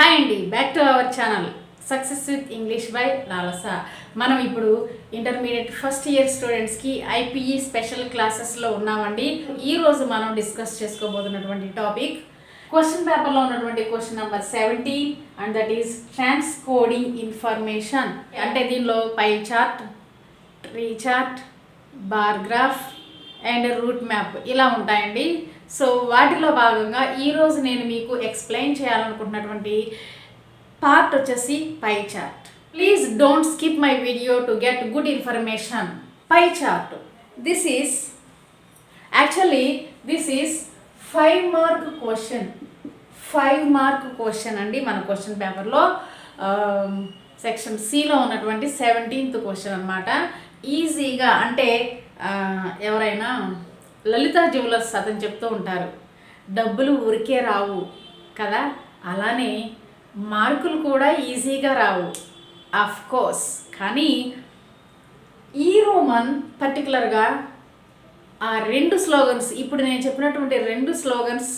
Hi అండి back to our channel success with English by Lalasa మనం ఇప్పుడు intermediate first year స్టూడెంట్స్కి IPE special క్లాసెస్లో ఉన్నామండి. ఈ రోజు మనం డిస్కస్ చేసుకోబోతున్నటువంటి టాపిక్ క్వశ్చన్ పేపర్లో ఉన్నటువంటి question number seventeen and that is transcoding information అంటే దీనిలో pie chart tree chart bar graph and route map ఇలా ఉంటాయండి. సో వాటిలో భాగంగా ఈరోజు నేను మీకు ఎక్స్ప్లెయిన్ చేయాలనుకుంటున్నటువంటి పార్ట్ వచ్చేసి pie chart please don't skip my video to get good information pie chart this is actually this is five mark question five mark question అండి మన క్వశ్చన్ పేపర్లో సెక్షన్ సిలో ఉన్నటువంటి సెవెంటీన్త్ క్వశ్చన్ అనమాట ఈజీగా అంటే uh, ఎవరైనా లలితా జ్యువెలర్స్ అతను చెప్తూ ఉంటారు డబ్బులు ఊరికే రావు కదా అలానే మార్కులు కూడా ఈజీగా రావు ఆఫ్ కోర్స్ కానీ ఈ రోమన్ పర్టికులర్గా ఆ రెండు స్లోగన్స్ ఇప్పుడు నేను చెప్పినటువంటి రెండు స్లోగన్స్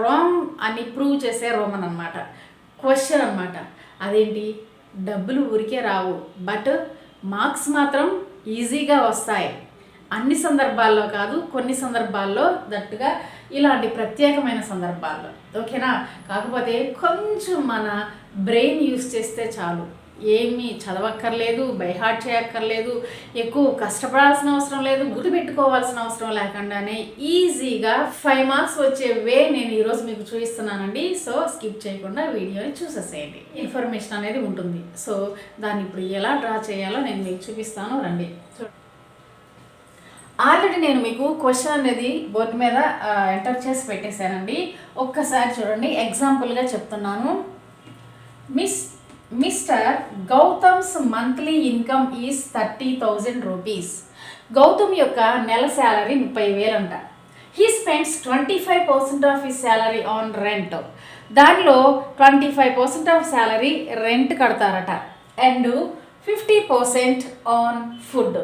రాంగ్ అని ప్రూవ్ చేసే రోమన్ అనమాట క్వశ్చన్ అనమాట అదేంటి? డబ్బులు ఊరికే రావు బట్ మార్క్స్ మాత్రం ఈజీగా వస్తాయి. అన్ని సందర్భాల్లో కాదు కొన్ని సందర్భాల్లో దట్టుగా ఇలాంటి ప్రత్యేకమైన సందర్భాల్లో. ఓకేనా? కాకపోతే కొంచెం మన బ్రెయిన్ యూస్ చేస్తే చాలు. ఏమీ చదవక్కర్లేదు బైహార్ట్ చేయక్కర్లేదు ఎక్కువ కష్టపడాల్సిన అవసరం లేదు గుర్తుపెట్టుకోవాల్సిన అవసరం లేకుండానే ఈజీగా ఫైవ్ మార్క్స్ వచ్చే వే నేను ఈరోజు మీకు చూపిస్తున్నానండి. సో స్కిప్ చేయకుండా వీడియోని చూసేసేయండి. ఇన్ఫర్మేషన్ అనేది ఉంటుంది. సో దాన్ని ఇప్పుడు ఎలా డ్రా చేయాలో నేను మీకు చూపిస్తాను. రండి. ఆల్రెడీ నేను మీకు క్వశ్చన్ అనేది బోర్డు మీద ఎంటర్ చేసి పెట్టేశానండి. ఒక్కసారి చూడండి ఎగ్జాంపుల్గా చెప్తున్నాను. Miss Mr Gautam's monthly income is thirty thousand rupees Gautam యొక్క నెల శాలరీ ముప్పై వేలంట. He spends twenty five percent of his salary on rent దానిలో twenty five percent of salary rent కడతారట. And fifty percent on food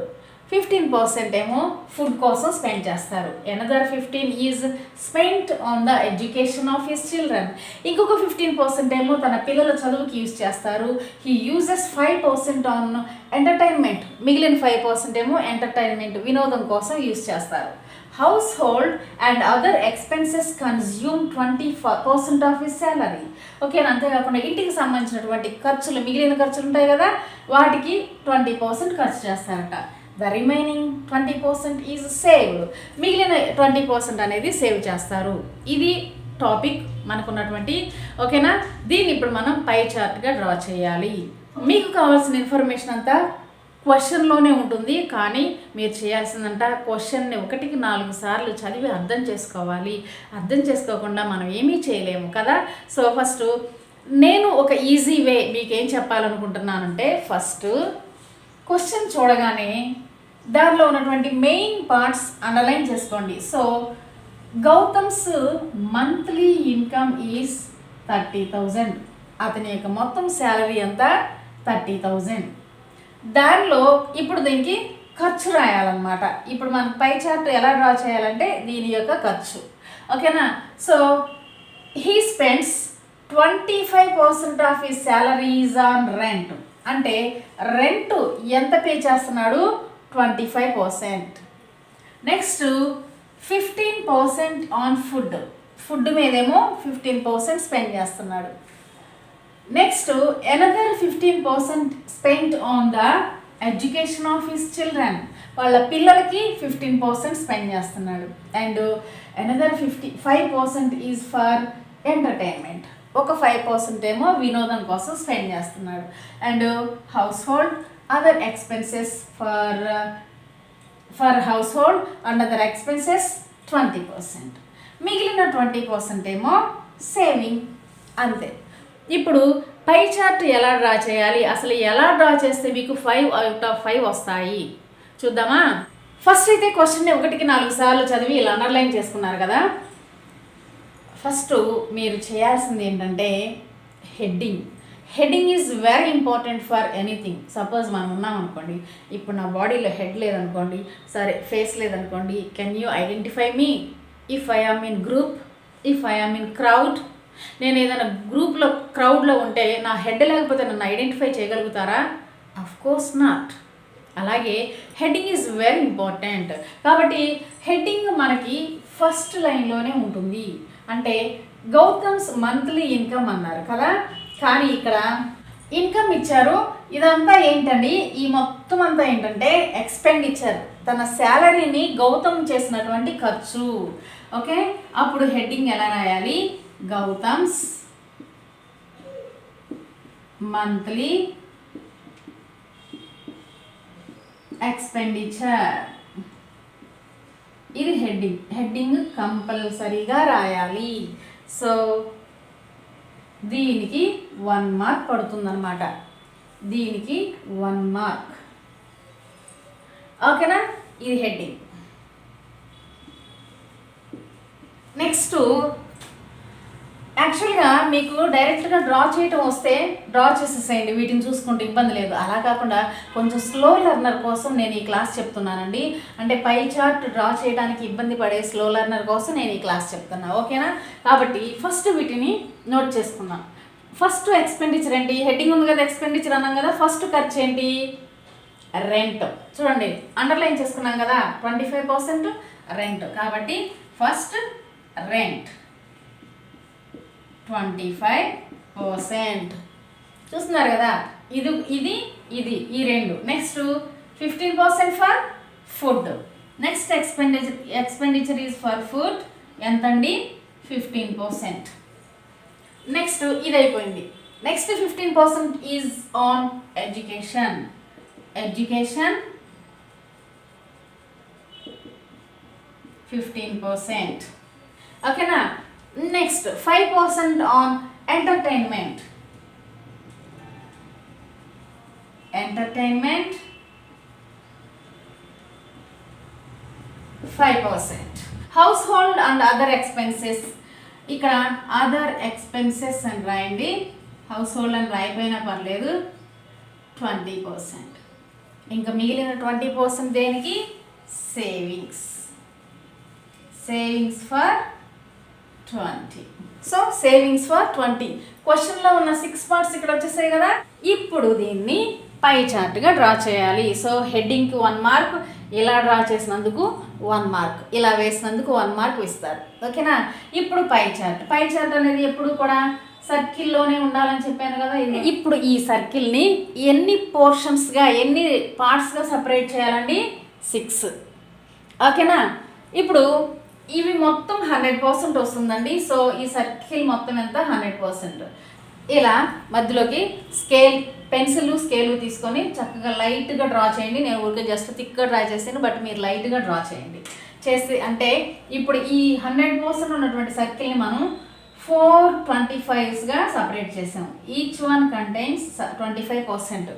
fifteen percent ఏమో food కోసం spend చేస్తారు. Another fifteen is spend on the education of his children ఇంకొక fifteen percent ఏమో తన పిల్లల చదువుకి use చేస్తారు. He uses five percent on entertainment మిగిలిన ఫైవ్ పర్సెంట్ ఏమో ఎంటర్టైన్మెంట్ వినోదం కోసం యూజ్ చేస్తారు. Household and other expenses consume twenty percent of his salary okay అంతేకాకుండా ఇంటికి సంబంధించినటువంటి ఖర్చులు మిగిలిన ఖర్చులు ఉంటాయి కదా వాటికి ట్వంటీ పర్సెంట్ ఖర్చు చేస్తారట. The remaining twenty percent is saved మిగిలిన ట్వంటీ పర్సెంట్ అనేది సేవ్ చేస్తారు. ఇది టాపిక్ మనకున్నటువంటి ఓకేనా? దీన్ని ఇప్పుడు మనం పై చార్ట్గా డ్రా చేయాలి. మీకు కావాల్సిన ఇన్ఫర్మేషన్ అంతా క్వశ్చన్లోనే ఉంటుంది. కానీ మీరు చేయాల్సిందంట క్వశ్చన్ని ఒకటికి నాలుగు సార్లు చదివి అర్థం చేసుకోవాలి. అర్థం చేసుకోకుండా మనం ఏమీ చేయలేము కదా? సో ఫస్ట్ నేను ఒక ఈజీ వే మీకు ఏం చెప్పాలనుకుంటున్నానంటే ఫస్ట్ క్వశ్చన్ చూడగానే దానిలో ఉన్నటువంటి మెయిన్ పార్ట్స్ అండర్లైన్ చేసుకోండి. So Gautam's monthly income is thirty thousand. అతని యొక్క మొత్తం శాలరీ ఎంత? Thirty thousand. దానిలో ఇప్పుడు దీనికి ఖర్చు రాయాలన్నమాట. ఇప్పుడు మనం పై చార్ట్ ఎలా డ్రా చేయాలంటే దీని యొక్క ఖర్చు. ఓకేనా? So he spends twenty five percent of ఈ శాలరీస్ ఆన్ రెంట్ అంటే రెంట్ ఎంత పే చేస్తున్నాడు? Twenty five percent. Next fifteen percent on food. Food మీదేమో fifteen percent spend చేస్తున్నాడు. Next another fifteen percent spend on the education of his children. వాళ్ళ పిల్లలకి fifteen percent spend చేస్తున్నాడు. And another fifty five percent is for entertainment. ఒక five percent ఏమో వినోదం కోసం spend చేస్తున్నాడు. And household other expenses for for household and other expenses twenty percent. మిగిలిన twenty percent ఏమో సేవింగ్ అంతే. ఇప్పుడు పై చార్ట్ ఎలా డ్రా చేయాలి? అసలు ఎలా డ్రా చేస్తే మీకు ఫైవ్ అవుట్ ఆఫ్ ఫైవ్ వస్తాయి? చూద్దామా? ఫస్ట్ అయితే క్వశ్చన్ని ఒకటికి నాలుగు సార్లు చదివి ఇలా అండర్లైన్ చేసుకున్నారు కదా. ఫస్ట్ మీరు చేయాల్సింది ఏంటంటే heading. Heading is very important for anything. Suppose మనం ఉన్నాం అనుకోండి ఇప్పుడు నా బాడీలో హెడ్ లేదనుకోండి సరే ఫేస్ లేదనుకోండి can you identify me? If I am in group if I am in crowd నేను ఏదైనా గ్రూప్లో క్రౌడ్లో ఉంటే నా హెడ్ లేకపోతే నన్ను ఐడెంటిఫై చేయగలుగుతారా? అఫ్ కోర్స్ నాట్ అలాగే హెడ్డింగ్ ఈజ్ వెరీ ఇంపార్టెంట్. కాబట్టి హెడ్డింగ్ మనకి ఫస్ట్ లైన్లోనే ఉంటుంది. అంటే గౌతమ్స్ మంత్లీ ఇన్కమ్ అన్నారు కదా? కానీ ఇక్కడ ఇన్కమ్ ఇచ్చారు. ఇదంతా ఏంటండి? ఈ మొత్తం అంతా ఏంటంటే ఎక్స్పెండిచర్ తన శాలరీని గౌతమ్ చేసినటువంటి ఖర్చు. ఓకే? అప్పుడు హెడ్డింగ్ ఎలా రాయాలి? గౌతమ్స్ మంత్లీ ఎక్స్పెండిచర్ ఇది హెడ్డింగ్. హెడ్డింగ్ కంపల్సరీగా రాయాలి. సో దీనికి వన్ మార్క్ పడుతుందన్నమాట. దీనికి వన్ మార్క్. ఓకేనా? ఇది హెడ్డింగ్. నెక్స్ట్ యాక్చువల్గా మీకు డైరెక్ట్గా డ్రా చేయటం వస్తే డ్రా చేసేసేయండి. వీటిని చూసుకుంటే ఇబ్బంది లేదు. అలా కాకుండా కొంచెం స్లో లెర్నర్ కోసం నేను ఈ క్లాస్ చెప్తున్నానండి. అంటే పై చార్ట్ డ్రా చేయడానికి ఇబ్బంది పడే స్లో లెర్నర్ కోసం నేను ఈ క్లాస్ చెప్తున్నా. ఓకేనా? కాబట్టి ఫస్ట్ వీటిని నోట్ చేసుకుందాం. ఫస్ట్ ఎక్స్పెండిచర్ ఏంటి? హెడ్డింగ్ ఉంది కదా ఎక్స్పెండిచర్ అన్నాం కదా. ఫస్ట్ ఖర్చు ఏంటి? రెంట్ చూడండి అండర్లైన్ చేసుకున్నాం కదా. ట్వంటీ ఫైవ్ పర్సెంట్ రెంట్ కాబట్టి first rent twenty five percent చూస్తున్నారు కదా? ఇది ఇది ఇది ఈ రెండు. Next fifteen percent for food next expenditure expenditure is for food ఎంతండి? ఫిఫ్టీన్ పర్సెంట్ నెక్స్ట్ ఇది అయిపోయింది next fifteen percent is on education education fifteen percent ఓకేనా next five percent on entertainment entertainment five percent household and other expenses ఇక్కడ other expenses అని రాయండి. House hold అని రాయిపోయినా పర్లేదు twenty percent ఇంకా మిగిలిన ట్వంటీ పర్సెంట్ దేనికి? Savings savings for twenty. So savings for twenty. క్వశ్చన్లో ఉన్న సిక్స్ పార్ట్స్ ఇక్కడ వచ్చేసాయి కదా. ఇప్పుడు దీన్ని పై చార్ట్గా డ్రా చేయాలి. సో హెడ్డింగ్కి వన్ మార్క్ ఇలా డ్రా చేసినందుకు వన్ మార్క్ ఇలా వేసినందుకు వన్ మార్క్ ఇస్తారు. ఓకేనా ఇప్పుడు పై చార్ట్ పై చార్ట్ అనేది ఎప్పుడు కూడా సర్కిల్లోనే ఉండాలని చెప్పాను కదా ఇది. ఇప్పుడు ఈ సర్కిల్ని ఎన్ని పోర్షన్స్గా ఎన్ని పార్ట్స్గా సపరేట్ చేయాలండి? సిక్స్ ఓకేనా ఇప్పుడు ఇవి మొత్తం హండ్రెడ్ పర్సెంట్ వస్తుందండి. సో ఈ సర్కిల్ మొత్తం ఎంత? హండ్రెడ్ పర్సెంట్ ఇలా మధ్యలోకి స్కేల్ పెన్సిల్ స్కేలు తీసుకొని చక్కగా లైట్గా డ్రా చేయండి. నేను ఊరికే జస్ట్ థిక్గా డ్రా చేసాను బట్ మీరు లైట్గా డ్రా చేయండి. చేసి అంటే ఇప్పుడు ఈ హండ్రెడ్ పర్సెంట్ ఉన్నటువంటి సర్కిల్ని మనం ఫోర్ ట్వంటీ ఫైవ్స్గా సపరేట్ చేసాము each one contains twenty five percent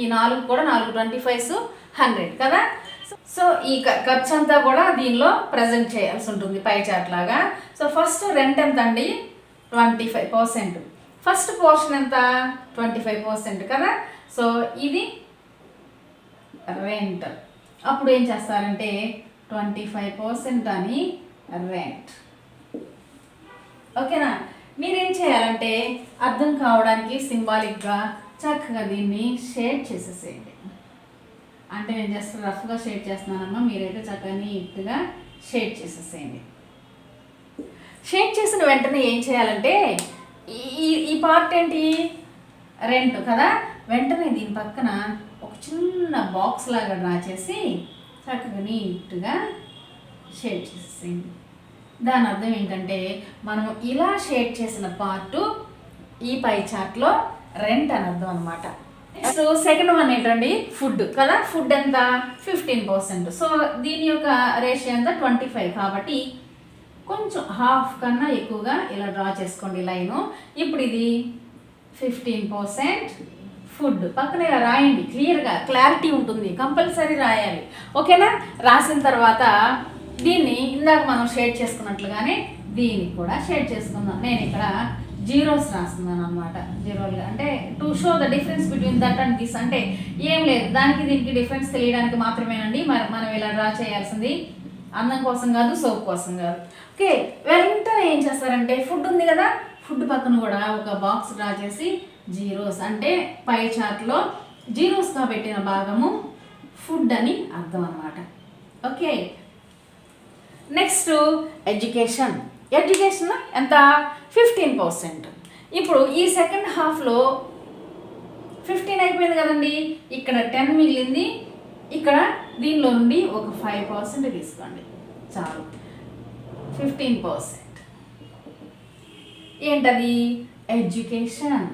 ఈ నాలుగు కూడా నాలుగు ట్వంటీ ఫైవ్స్ హండ్రెడ్ కదా? సో ఈ ఖర్చు అంతా కూడా దీనిలో ప్రజెంట్ చేయాల్సి ఉంటుంది పై చాట్ లాగా. సో ఫస్ట్ రెంట్ ఎంత అండి twenty five percent first portion ఎంత? ట్వంటీ ఫైవ్ పర్సెంట్ కదా? సో ఇది రెంట్ అప్పుడు ఏం చేస్తారంటే ట్వంటీ ఫైవ్ పర్సెంట్ అని రెంట్ ఓకేనా? మీరేం చేయాలంటే అర్థం కావడానికి సింబాలిక్గా చక్కగా దీన్ని షేర్ చేసేసేయండి. అంటే నేను జస్ట్ రఫ్గా షేడ్ చేస్తున్నానమ్మా. మీరైతే చక్కగా నీట్గా షేడ్ చేసేసేయండి. షేడ్ చేసిన వెంటనే ఏం చేయాలంటే ఈ- ఈ ఈ పార్ట్ ఏంటి? రెంట్ కదా? వెంటనే దీని పక్కన ఒక చిన్న బాక్స్ లాగా డ్రా చేసి చక్కగా నీట్గా షేడ్ చేసేసేయండి. దాని అర్థం ఏంటంటే మనం ఇలా షేడ్ చేసిన పార్ట్ ఈ పై చార్ట్లో రెంట్ అని అర్థం అనమాట సో సెకండ్ వన్ ఏంటండి? ఫుడ్ కదా? ఫుడ్ ఎంత? ఫిఫ్టీన్ పర్సెంట్ సో దీని యొక్క రేషియో ఎంత? ట్వంటీ ఫైవ్ కాబట్టి కొంచెం హాఫ్ కన్నా ఎక్కువగా ఇలా డ్రా చేసుకోండి లైను. ఇప్పుడు ఇది ఫిఫ్టీన్ పర్సెంట్ ఫుడ్ పక్కన ఇలా రాయండి. క్లియర్గా క్లారిటీ ఉంటుంది. కంపల్సరీ రాయాలి. ఓకేనా రాసిన తర్వాత దీన్ని ఇందాక మనం షేడ్ చేసుకున్నట్లుగానే దీనికి కూడా షేడ్ చేసుకుందాం. నేను ఇక్కడ జీరోస్ రాస్తున్నాను అనమాట జీరోలుగా. అంటే to show the difference between that and this అంటే ఏం లేదు. దానికి దీనికి డిఫరెన్స్ తెలియడానికి మాత్రమేనండి. మరి మనం ఇలా డ్రా చేయాల్సింది అన్నం కోసం కాదు సోప్ కోసం కాదు. ఓకే వెంటనే ఏం చేస్తారంటే ఫుడ్ ఉంది కదా ఫుడ్ పక్కన కూడా ఒక బాక్స్ డ్రా చేసి జీరోస్ అంటే పై చార్ట్లో జీరోస్గా పెట్టిన భాగము ఫుడ్ అని అర్థం అనమాట ఓకే నెక్స్ట్ ఎడ్యుకేషన్ ఎడ్యుకేషన్ ఎంత? ఫిఫ్టీన్ పర్సెంట్ ఇప్పుడు ఈ సెకండ్ హాఫ్లో ఫిఫ్టీన్ అయిపోయింది కదండి. ఇక్కడ టెన్ మిగిలింది. ఇక్కడ దీనిలో నుండి ఒక ఫైవ్ పర్సెంట్ తీసుకోండి. చాలు. ఫిఫ్టీన్ పర్సెంట్ ఏంటది? ఎడ్యుకేషన్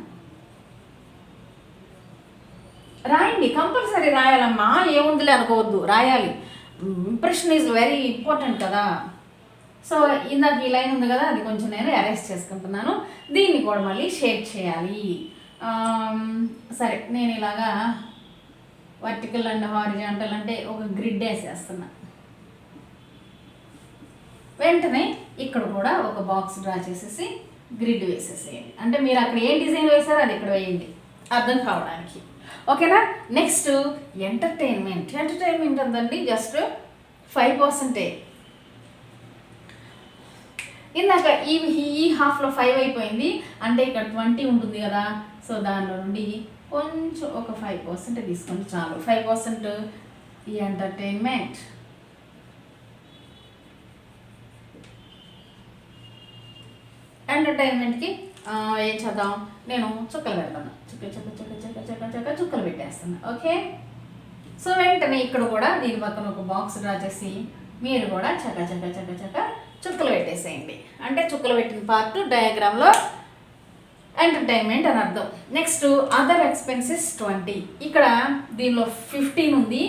రాయండి కంపల్సరీ రాయాలమ్మా. ఏముందిలే అనుకోవద్దు. రాయాలి. ఇంప్రెషన్ ఈజ్ వెరీ ఇంపార్టెంట్ కదా. సో ఇందాక ఈ లైన్ ఉంది కదా అది కొంచెం నేను అరెస్ట్ చేసుకుంటున్నాను. దీన్ని కూడా మళ్ళీ షేడ్ చేయాలి. సరే నేను ఇలాగా వర్టికల్ అండ్ హారిజాంటల్ అంటే ఒక గ్రిడ్ వేసేస్తున్నా. వెంటనే ఇక్కడ కూడా ఒక బాక్స్ డ్రా చేసేసి గ్రిడ్ వేసేసేయండి. అంటే మీరు అక్కడ ఏ డిజైన్ వేసారో అది ఇక్కడ వేయండి. అర్థం కావడానికి. ఓకేనా? నెక్స్ట్ ఎంటర్టైన్మెంట్ ఎంటర్టైన్మెంట్ అందండి జస్ట్ ఫైవ్ పర్సెంటే ఇందాక ఈ ఈ హాఫ్లో ఫైవ్ అయిపోయింది. అంటే ఇక్కడ ట్వంటీ ఉంటుంది కదా. సో దానిలో నుండి కొంచెం ఒక ఫైవ్ పర్సెంట్ తీసుకోండి చాలు. ఫైవ్ పర్సెంట్ ఈ ఎంటర్టైన్మెంట్ ఎంటర్టైన్మెంట్కి ఏం చేద్దాం? నేను చుక్కలు పెడతాను. చుక్క చుక్క చుక్క చుక్క చుక్క చుక్క చుక్కలు పెట్టేస్తాను. ఓకే? సో వెంటనే ఇక్కడ కూడా దీని పక్కన ఒక బాక్స్ డ్రా చేసి మీరు కూడా చక్క చక్క చక్క చక్క చుక్కలు పెట్టేసేయండి. అంటే చుక్కలు పెట్టిన పార్ట్ డయాగ్రామ్లో ఎంటర్టైన్మెంట్ అని అర్థం. నెక్స్ట్ అదర్ ఎక్స్పెన్సెస్ ట్వంటీ ఇక్కడ దీనిలో ఫిఫ్టీన్ ఉంది.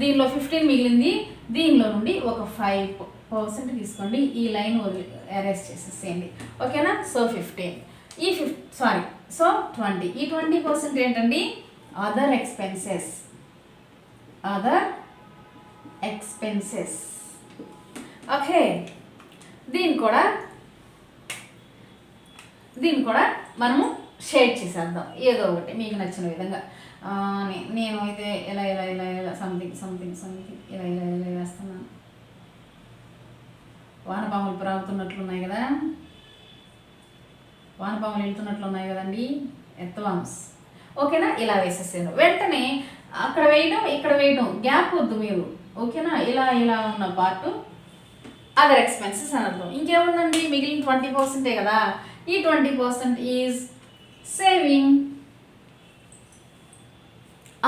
దీనిలో ఫిఫ్టీన్ మిగిలింది. దీనిలో నుండి ఒక ఫైవ్ పర్సెంట్ తీసుకోండి. ఈ లైన్ వదిలి అరెస్ట్ చేసేసేయండి. ఓకేనా సో ఫిఫ్టీన్ ఈ ఫిఫ్ సారీ సో ట్వంటీ ఈ ట్వంటీ పర్సెంట్ ఏంటండి? Other expenses other expenses okay. దీన్ని కూడా దీన్ని కూడా మనము షేడ్ చేసేద్దాం. ఏదో ఒకటి మీకు నచ్చిన విధంగా. నేను అయితే ఇలా ఇలా ఇలా ఇలా సంథింగ్ సంథింగ్ సంథింగ్ ఇలా ఇలా ఇలా వేస్తున్నాను. వానపాములు ప్రాగుతున్నట్లున్నాయి కదా? వానపాములు వెళ్తున్నట్లున్నాయి కదండి? ఎత్వాన్స్ ఓకేనా? ఇలా వేసేసాను వెంటనే అక్కడ వేయడం ఇక్కడ వేయడం గ్యాప్ వద్దు మీరు. ఓకేనా? ఇలా ఇలా ఉన్న పార్ట్ అదర్ ఎక్స్పెన్సెస్ అని అర్థం ఇంకేముందండి? మిగిలిన ట్వంటీ పర్సెంటే కదా? ఈ ట్వంటీ పర్సెంట్ ఈజ్ సేవింగ్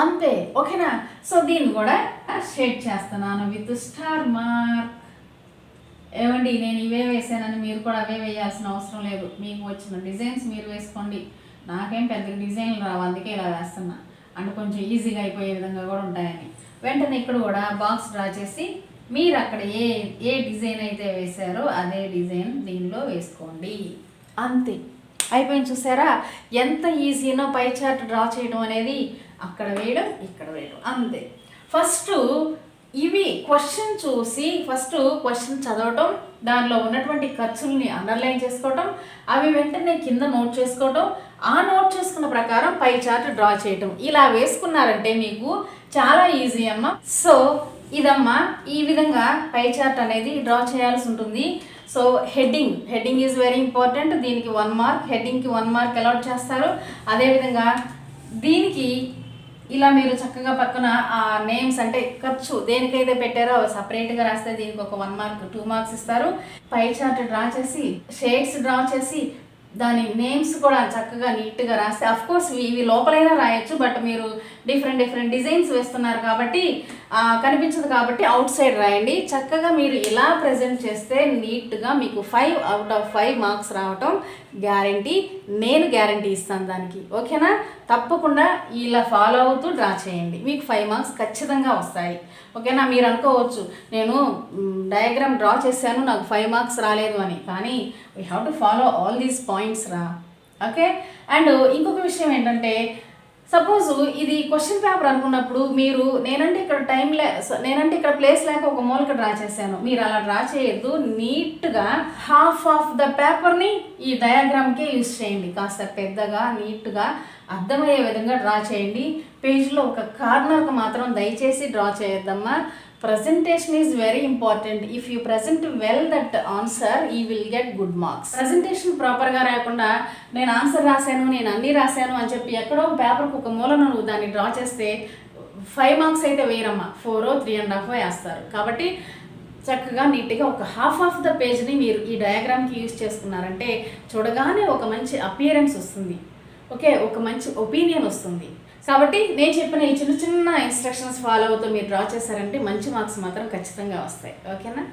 అంతే. ఓకేనా? సో దీన్ని కూడా షేడ్ చేస్తున్నాను విత్ స్టార్ మార్క్ ఏమండి నేను ఇవే వేసానని మీరు కూడా అవే వేయాల్సిన అవసరం లేదు. మీకు వచ్చిన డిజైన్స్ మీరు వేసుకోండి. నాకేం పెద్ద డిజైన్లు రావు అందుకే ఇలా వేస్తున్నా. అంటే కొంచెం ఈజీగా అయిపోయే విధంగా కూడా ఉంటాయని. వెంటనే ఇక్కడ కూడా బాక్స్ డ్రా చేసి మీరు అక్కడ ఏ ఏ డిజైన్ అయితే వేశారో అదే డిజైన్ దీనిలో వేసుకోండి. అంతే. అయిపోయింది చూసారా? ఎంత ఈజీనో పై చార్ట్ డ్రా చేయడం అనేది అక్కడ వేయడం ఇక్కడ వేయడం. అంతే. ఫస్ట్ ఇవి క్వశ్చన్ చూసి ఫస్ట్ క్వశ్చన్ చదవటం దానిలో ఉన్నటువంటి ఖర్చుల్ని అండర్లైన్ చేసుకోవటం అవి వెంటనే కింద నోట్ చేసుకోవటం ఆ నోట్ చేసుకున్న ప్రకారం పై చార్ట్ డ్రా చేయటం. ఇలా వేసుకున్నారంటే మీకు చాలా ఈజీ అమ్మ. సో ఇదమ్మా ఈ విధంగా పై చార్ట్ అనేది డ్రా చేయాల్సి ఉంటుంది. So heading heading is very important దీనికి వన్ మార్క్ హెడ్డింగ్కి వన్ మార్క్ అలాట్ చేస్తారు. అదేవిధంగా దీనికి ఇలా మీరు చక్కగా పక్కన ఆ నేమ్స్ అంటే ఖర్చు దేనికైతే పెట్టారో సపరేట్గా రాస్తే దీనికి ఒక వన్ మార్క్ టూ మార్క్స్ ఇస్తారు. పై చార్ట్ డ్రా చేసి షేడ్స్ డ్రా చేసి దాని నేమ్స్ కూడా చక్కగా నీట్గా రాస్తే అఫ్ కోర్స్ ఇవి లోపలైనా రాయొచ్చు బట్ మీరు డిఫరెంట్ డిఫరెంట్ డిజైన్స్ వేస్తున్నారు కాబట్టి కనిపించదు కాబట్టి అవుట్ సైడ్ రాయండి. చక్కగా మీరు ఇలా ప్రజెంట్ చేస్తే నీట్గా మీకు five out of five marks రావటం గ్యారంటీ నేను గ్యారంటీ ఇస్తాను దానికి. ఓకేనా? తప్పకుండా ఇలా ఫాలో అవుతూ డ్రా చేయండి. మీకు ఫైవ్ మార్క్స్ ఖచ్చితంగా వస్తాయి. ఓకేనా? మీరు అనుకోవచ్చు నేను డయాగ్రామ్ డ్రా చేశాను నాకు ఫైవ్ మార్క్స్ రాలేదు అని. కానీ we have to follow all these points రా. ఓకే? అండ్ ఇంకొక విషయం ఏంటంటే సపోజ్ ఇది క్వశ్చన్ పేపర్ అనుకున్నప్పుడు మీరు నేనంటే ఇక్కడ టైం లే నేనంటే ఇక్కడ ప్లేస్ లేక ఒక మూలక డ్రా చేశాను. మీరు అలా డ్రా చేయొద్దు నీట్గా హాఫ్ ఆఫ్ ద పేపర్ని ఈ డయాగ్రామ్కే యూస్ చేయండి. కాస్త పెద్దగా నీట్గా అర్థమయ్యే విధంగా డ్రా చేయండి. పేజ్లో ఒక కార్నర్కి మాత్రం దయచేసి draw చేయొద్దమ్మా. Presentation is very important if you present well that answer ఈ will get good marks presentation ప్రాపర్గా రాకుండా నేను ఆన్సర్ రాశాను నేను అన్నీ రాశాను అని చెప్పి ఎక్కడో పేపర్కి ఒక మూలన నువ్వు దాన్ని డ్రా చేస్తే ఫైవ్ మార్క్స్ అయితే వేయరమ్మా. ఫోరో త్రీ అండ్ హాఫ్ వేస్తారు. కాబట్టి చక్కగా నీట్గా ఒక హాఫ్ ఆఫ్ ద పేజ్ని మీరు ఈ డయాగ్రామ్కి యూజ్ చేసుకున్నారంటే చూడగానే ఒక మంచి అపియరెన్స్ వస్తుంది. ఓకే ఒక మంచి ఒపీనియన్ వస్తుంది. కాబట్టి నేను చెప్పిన ఈ చిన్న చిన్న ఇన్స్ట్రక్షన్స్ ఫాలో అవుతూ మీరు డ్రా చేశారంటే మంచి మార్క్స్ మాత్రం ఖచ్చితంగా వస్తాయి. ఓకేనా?